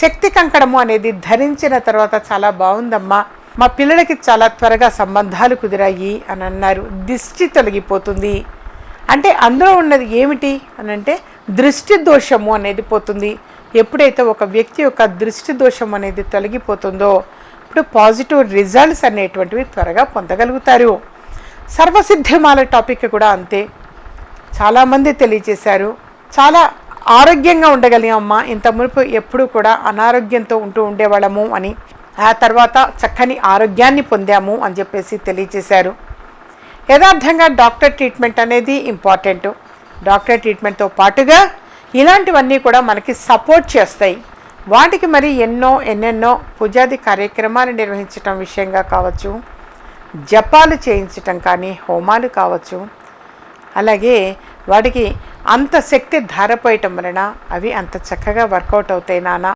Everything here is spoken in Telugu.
శక్తి కంకణము అనేది ధరించిన తర్వాత చాలా బాగుందమ్మా. మా పిల్లలకి చాలా త్వరగా సంబంధాలు కుదిరాయి అని అన్నారు. దిష్టి తొలగిపోతుంది. అంటే అందులో ఉన్నది ఏమిటి అని అంటే దృష్టి దోషము అనేది పోతుంది. ఎప్పుడైతే ఒక వ్యక్తి యొక్క దృష్టి దోషం అనేది తొలగిపోతుందో ఇప్పుడు పాజిటివ్ రిజల్ట్స్ అనేటువంటివి త్వరగా పొందగలుగుతారు. సర్వసిద్ధమాల టాపిక్ కూడా అంతే. చాలామంది తెలియజేశారు. చాలా ఆరోగ్యంగా ఉండగలిగామమ్మా ఇంత మునుపు ఎప్పుడు కూడా అనారోగ్యంతో ఉంటూ ఉండేవాళ్ళము అని ఆ తర్వాత చక్కని ఆరోగ్యాన్ని పొందాము అని చెప్పేసి తెలియజేశారు. యథార్థంగా డాక్టర్ ట్రీట్మెంట్ అనేది ఇంపార్టెంట్. డాక్టర్ ట్రీట్మెంట్తో పాటుగా ఇలాంటివన్నీ కూడా మనకి సపోర్ట్ చేస్తాయి. వాటికి మరి ఎన్నో ఎన్నెన్నో పూజాది కార్యక్రమాలు నిర్వహించటం విషయంగా కావచ్చు జపాలు చేయించటం కానీ హోమాలు కావచ్చు. అలాగే వాటికి అంత శక్తి ధారపోయటం వలన అవి అంత చక్కగా వర్కౌట్ అవుతాయి నాన్న